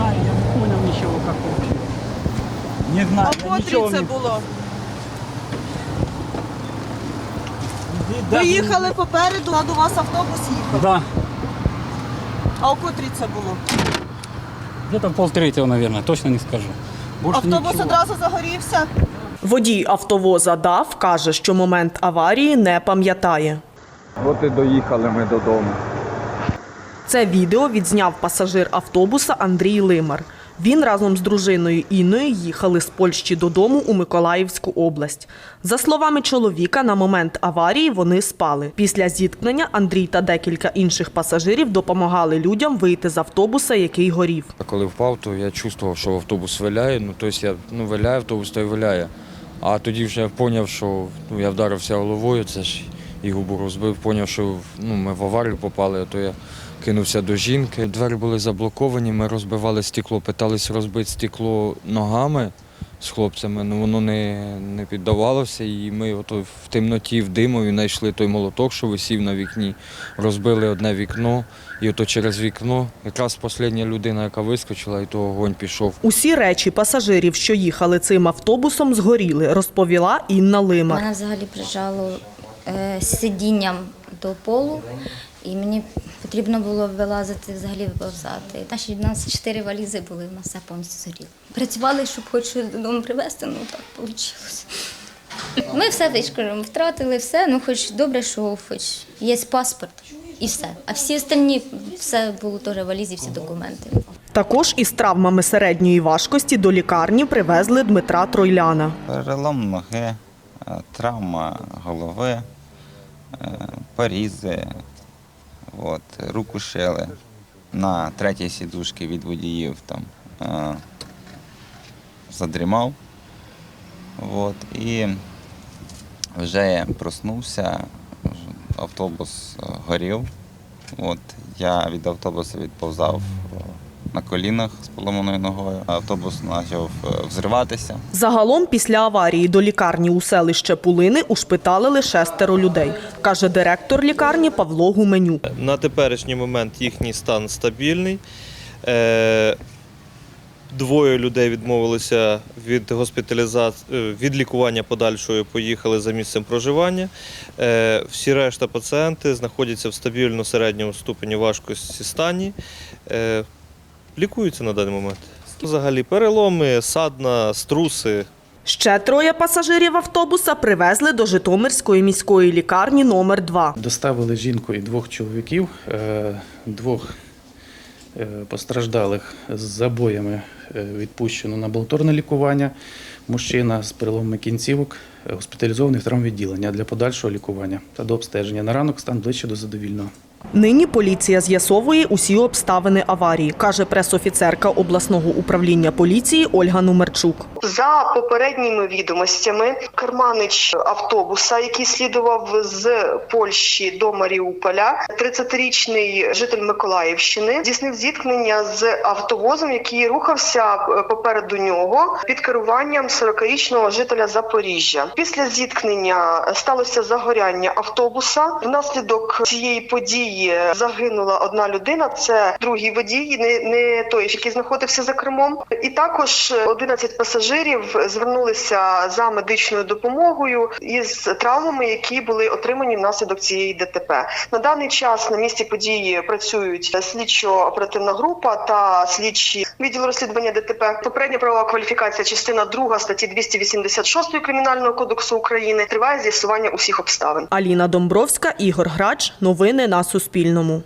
знаю, я не понял ничего как вообще. Не знаю, А я ничего котрі це не... було? Здесь Ви їхали попереду, а до вас автобус їхав. Да, А у котрій це було? где-то полтретьего, наверное, точно не скажу. Больше Автобус ничего. одразу загорівся. Водій автовоза ДАВ каже, що момент аварії не пам'ятає. От і доїхали ми додому. Це відео відзняв пасажир автобуса Андрій Лимар. Він разом з дружиною Інною їхали з Польщі додому у Миколаївську область. За словами чоловіка, на момент аварії вони спали. Після зіткнення Андрій та декілька інших пасажирів допомагали людям вийти з автобуса, який горів. Коли впав, то я чувствував, що автобус виляє. Ну, тобто я ну, виляє автобус, то й виляє. А тоді вже я зрозумів, що ну, я вдарився головою, це ж і губу розбив, зрозумів, що ну, ми в аварію попали, а то я кинувся до жінки. Двері були заблоковані, ми розбивали стекло, питалися розбити стекло ногами з хлопцями, але воно не, не піддавалося. І ми ото в темноті, в димові знайшли той молоток, що висів на вікні, розбили одне вікно, і ото через вікно якраз остання людина, яка вискочила, і то огонь пішов. Усі речі пасажирів, що їхали цим автобусом, згоріли, розповіла Інна Лимар. Мене взагалі прижало е, сидінням до полу, і мені потрібно було вилазити, взагалі виповзати. Наші в нас чотири валізи були, в нас все повністю згоріло. Працювали, щоб хоч додому привезти, ну так вийшло. Ми все вишкоримо, втратили все, ну хоч добре, що хоч є паспорт і все. А всі остальні все було теж валізі, всі документи. Також із травмами середньої важкості до лікарні привезли Дмитра Тройляна. Перелом ноги, е, травма голови, е, порізи, от, руку шили. На третій сідушці від водіїв там е, задрімав. От, і вже я проснувся, автобус е, горів. От, я від автобуса відповзав на колінах з поломаною ногою. Автобус почав е, взриватися. Загалом після аварії до лікарні у селище Пулини ушпиталили шестеро людей, каже директор лікарні Павло Гуменюк. На теперішній момент їхній стан стабільний. Е, Двоє людей відмовилися від госпіталізації від лікування подальшого, і поїхали за місцем проживання. Е, Всі решта пацієнти знаходяться в стабільно середньому ступені важкості стані. Лікуються на даний момент. Взагалі переломи, садна, струси, Ще троє пасажирів автобуса привезли до Житомирської міської лікарні номер 2 Доставили жінку і двох чоловіків, е, двох е, постраждалих з забоями е, відпущено на амбулаторне лікування. Мужчина з переломами кінцівок госпіталізований в травмвідділення для подальшого лікування та до обстеження. На ранок стан ближче до задовільного. Нині поліція з'ясовує усі обставини аварії, каже пресофіцерка обласного управління поліції Ольга Нумерчук. За попередніми відомостями, керманич автобуса, який слідував з Польщі до Маріуполя, 30-річний житель Миколаївщини, здійснив зіткнення з автовозом, який рухався попереду нього під керуванням 40-річного жителя Запоріжжя. Після зіткнення сталося загоряння автобуса. Внаслідок цієї події загинула одна людина. Це другий водій, не, не той, який знаходився за кермом. І також 11 пасажирів звернулися за медичною допомогою із травмами, які були отримані внаслідок цієї ДТП. На даний час на місці події працюють слідчо-оперативна група та слідчі відділу розслідування ДТП. Попередня правова кваліфікація, частина 2 статті 286 кримінального кодексу України. Триває з'ясування усіх обставин. Аліна Домбровська, Ігор Грач. Новини на Суспільному.